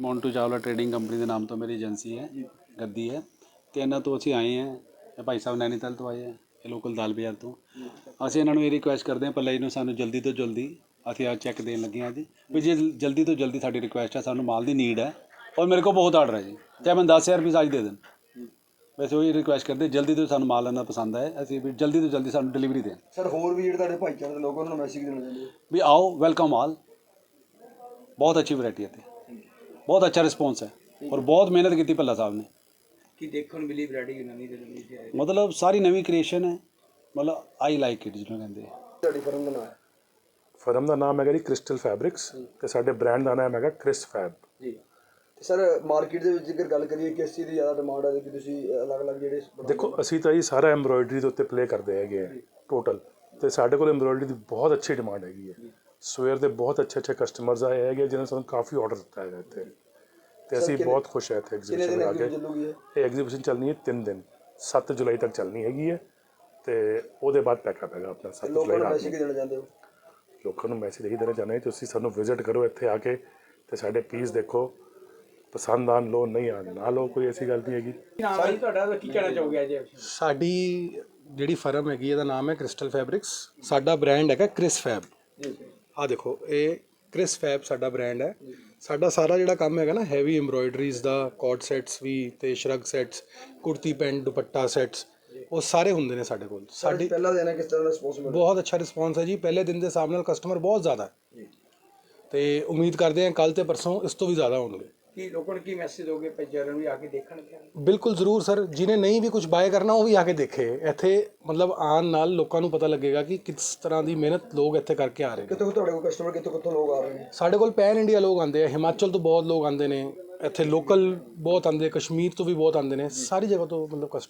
Montu Chawla trading company ਦੇ ਨਾਮ ਤੋਂ ਮੇਰੀ ਏਜੰਸੀ ਹੈ ਗੱਦੀ ਹੈ। ਤੇ ਇਹਨਾਂ ਤੋਂ ਅਸੀਂ ਆਏ ਹਾਂ ਇਹ ਭਾਈ ਸਾਹਿਬ ਨੈਨੀਤਾਲ ਤੋਂ ਆਏ ਹੈ ਇਹ ਲੋਕਲ ਦਾਲ ਬਾਜ਼ਾਰ ਤੋਂ। ਅਸੀਂ ਇਹਨਾਂ ਨੂੰ ਇਹ ਰਿਕੁਐਸਟ ਕਰਦੇ ਹਾਂ ਪੱਲੇ ਨੂੰ ਸਾਨੂੰ ਜਲਦੀ ਤੋਂ ਜਲਦੀ ਅਸੀਂ ਆ ਚੈੱਕ ਦੇਣ ਲੱਗੇ ਹਾਂ ਜੀ। ਵੀ ਜੇ ਜਲਦੀ ਤੋਂ ਜਲਦੀ ਸਾਡੀ ਰਿਕੁਐਸਟ ਹੈ ਸਾਨੂੰ ਮਾਲ ਦੀ ਨੀਡ ਹੈ ਔਰ ਮੇਰੇ ਕੋਲ ਬਹੁਤ ਆਰਡਰ ਹੈ ਜੀ। ਚਾਹੇ ਮੈਂ 10000 ਰੁਪਏ ਅੱਜ ਦੇ ਦੇਣ। ਵੈਸੇ ਉਹ ਰਿਕੁਐਸਟ ਕਰਦੇ ਜਲਦੀ ਤੋਂ ਸਾਨੂੰ ਮਾਲ ਲੈਣਾ ਪਸੰਦ ਹੈ ਅਸੀਂ ਵੀ ਜਲਦੀ ਤੋਂ ਜਲਦੀ ਸਾਨੂੰ ਡਿਲੀਵਰੀ ਦੇਣ। ਸਰ ਹੋਰ ਵੀ ਜਿਹੜੇ ਤੁਹਾਡੇ ਭਾਈਚਾਰੇ ਦੇ ਲੋਕ ਉਹਨਾਂ ਨੂੰ ਮੈਸੇਜ ਦੇਣਾ ਚਾਹੁੰਦੇ ਹੋ? ਵੀ ਆਓ ਵੈਲਕਮ ਆਲ ਬਹੁਤ ਅੱਛੀ ਵੈਰਾਈਟੀ ਹੈ ਤੇ ਬਹੁਤ ਅੱਛਾ ਰਿਸਪੌਂਸ ਹੈ। ਔਰ ਬਹੁਤ ਮਿਹਨਤ ਕੀਤੀ ਭੱਲਾ ਸਾਹਿਬ ਨੇ। ਕੀ ਦੇਖਣ ਮਿਲੀ ਵੈਰਾਈਟੀ ਨਵੀਂ ਤੇ ਨਵੀਂ ਤੇ? ਆਏ ਮਤਲਬ ਸਾਰੀ ਨਵੀਂ ਕ੍ਰੀਏਸ਼ਨ ਹੈ। ਮਤਲਬ ਆਈ ਲਾਈਕ ਇਟ ਜਿਹਨੂੰ ਕਹਿੰਦੇ ਆ। ਤੁਹਾਡੀ ਫਰਮ ਦਾ ਨਾਮ ਹੈ? ਫਰਮ ਦਾ ਨਾਮ ਹੈਗਾ ਜੀ ਕ੍ਰਿਸਟਲ ਫੈਬਰਿਕਸ ਤੇ ਸਾਡੇ ਬ੍ਰਾਂਡ ਦਾ ਨਾਮ ਹੈਗਾ ਕ੍ਰਿਸ ਫੈਬ ਜੀ। ਤੇ ਸਰ ਮਾਰਕੀਟ ਦੇ ਵਿੱਚ ਜੇਕਰ ਗੱਲ ਕਰੀਏ ਕਿਸ ਚੀਜ਼ ਦੀ ਜ਼ਿਆਦਾ ਡਿਮਾਂਡ ਹੈ ਕਿ ਤੁਸੀਂ ਅਲੱਗ-ਅਲੱਗ ਜਿਹੜੇ ਬਣਾਉਂਦੇ ਦੇਖੋ ਅਸੀਂ ਤਾਂ ਜੀ ਸਾਰਾ ਐਮਬ੍ਰੋਇਡਰੀ ਦੇ ਉੱਤੇ ਪਲੇ ਕਰਦੇ ਹੈਗੇ ਆ ਟੋਟਲ ਤੇ ਸਾਡੇ ਕੋਲ ਐਮਬ੍ਰੋਇਡਰੀ ਦੀ ਬਹੁਤ ਅੱਛੀ ਡਿਮਾਂਡ ਹੈਗੀ ਹੈ। ਸਵੇਰ ਦੇ ਬਹੁਤ ਅੱਛੇ ਅੱਛੇ ਕਸਟਮਰਸ ਆਏ ਹੈਗੇ ਜਿਨ੍ਹਾਂ ਨੇ ਸਾਨੂੰ ਕਾਫੀ ਆਰਡਰ ਦਿੱਤਾ ਹੈਗਾ ਇੱਥੇ। ਤੇ ਅਸੀਂ ਬਹੁਤ ਖੁਸ਼ ਹਾਂ ਇੱਥੇ ਐਗਜ਼ੀਬਿਸ਼ਨ ਦਿਨ ਲਾ ਅੱਗੇ ਕੇ ਇਹ? ਐਗਜ਼ੀਬਿਸ਼ਨ ਚੱਲਣੀ ਹੈ 3 ਦਿਨ। 7 ਜੁਲਾਈ ਤੱਕ ਚੱਲਣੀ ਹੈਗੀ ਹੈ ਤੇ ਉਹਦੇ ਬਾਅਦ ਪੈਕਅਪ ਹੈਗਾ ਆਪਣਾ 7 ਲੋਕਾਂ ਜੁਲਾਈ ਨੂੰ ਰਾਤ ਮੈਸੇਜ ਨੂੰ। ਦੇਣਾ ਚਾਹੁੰਦੇ ਹੋ? ਲੋਕਾਂ ਨੂੰ ਮੈਸੇਜ ਇਹੀ ਦੇਣਾ ਚਾਹੁੰਦੇ ਹਾਂ ਤੁਸੀਂ ਸਾਨੂੰ ਵਿਜ਼ਿਟ ਕਰੋ ਇੱਥੇ ਆ ਕੇ ਤੇ ਸਾਡੇ ਪੀਸ ਦੇਖੋ। ਪਸੰਦ ਆਣ ਲੋ ਨਹੀਂ ਆਣ ਨਾ ਲੋ ਕੋਈ ਐਸੀ ਗੱਲ ਨਹੀਂ ਹੈਗੀ। ਸਾਰੀ ਤੁਹਾਡਾ ਕੀ ਕਹਿਣਾ ਚਾਹੋਗੇ ਅੱਜ ਸਾਡੀ ਜਿਹੜੀ ਫਰਮ ਹੈਗੀ ਇਹਦਾ ਨਾਮ ਹੈ ਕ੍ਰਿਸਟਲ ਫੈਬਰਿਕਸ। ਸਾਡਾ ਬ੍ਰਾਂਡ ਹੈਗਾ ਕ੍ਰਿਸ ਫੈਬ। ਆ ਦੇਖੋ ਇਹ ਕ੍ਰਿਸ ਫੈਬ ਸਾਡਾ ਬ੍ਰਾਂਡ ਹੈ। ਸਾਡਾ ਸਾਰਾ ਜਿਹੜਾ ਕੰਮ ਹੈਗਾ ਨਾ ਹੈਵੀ ਐਮਬ੍ਰੋਇਡਰੀਜ਼ ਦਾ ਕੋਡ ਸੈਟਸ ਵੀ ਤੇ shrug sets kurti pant dupatta sets ਉਹ ਸਾਰੇ ਹੁੰਦੇ ਨੇ ਸਾਡੇ ਕੋਲ। ਸਾਡੀ ਪਹਿਲਾ ਦਿਨ ਕਿਸ ਤਰ੍ਹਾਂ ਦਾ ਰਿਸਪੌਂਸ ਮਿਲਿਆ? ਬਹੁਤ ਅੱਛਾ ਰਿਸਪੌਂਸ ਹੈ ਜੀ। ਪਹਿਲੇ ਦਿਨ ਦੇ ਹਿਸਾਬ ਨਾਲ ਕਸਟਮਰ ਬਹੁਤ ਜ਼ਿਆਦਾ ਹੈ। ਤੇ ਉਮੀਦ ਕਰਦੇ ਹਾਂ ਕੱਲ ਤੇ ਪਰਸੋਂ ਇਸ ਤੋਂ ਵੀ ਜ਼ਿਆਦਾ ਹੋਣਗੇ। ਕੀ ਲੋਕਾਂ ਨੂੰ ਕੀ ਮੈਸੇਜ ਦੋਗੇ ਭਾਈਚਾਰੇ ਨੂੰ ਵੀ ਆ ਕੇ ਦੇਖਣਗੇ ਬਿਲਕੁਲ ਜ਼ਰੂਰ ਸਰ ਜਿਹਨੇ ਨਹੀਂ ਵੀ ਕੁਝ ਬਾਏ ਕਰਨਾ ਉਹ ਵੀ ਆ ਕੇ ਦੇਖੇ। ਇੱਥੇ ਮਤਲਬ ਆਉਣ ਨਾਲ ਲੋਕਾਂ ਨੂੰ ਪਤਾ ਲੱਗੇਗਾ ਕਿ ਕਿਸ ਤਰ੍ਹਾਂ ਦੀ ਮਿਹਨਤ ਲੋਕ ਇੱਥੇ ਕਰਕੇ ਆ ਰਹੇ ਨੇ। ਕਿੱਥੋਂ ਤੁਹਾਡੇ ਕੋਲ ਕਸਟਮਰ ਕਿੱਥੋਂ ਕਿੱਥੋਂ ਲੋਕ ਆ ਰਹੇ ਨੇ? ਸਾਡੇ ਕੋਲ ਪੈਨ ਇੰਡੀਆ ਲੋਕ ਆਉਂਦੇ ਆ ਹਿਮਾਚਲ ਤੋਂ ਬਹੁਤ ਲੋਕ ਆਉਂਦੇ ਨੇ ਇੱਥੇ ਲੋਕਲ ਬਹੁਤ ਆਉਂਦੇ ਕਸ਼ਮੀਰ ਤੋਂ ਵੀ ਬਹੁਤ ਆਉਂਦੇ ਨੇ ਸਾਰੀ ਜਗ੍ਹਾ ਤੋਂ ਮਤਲਬ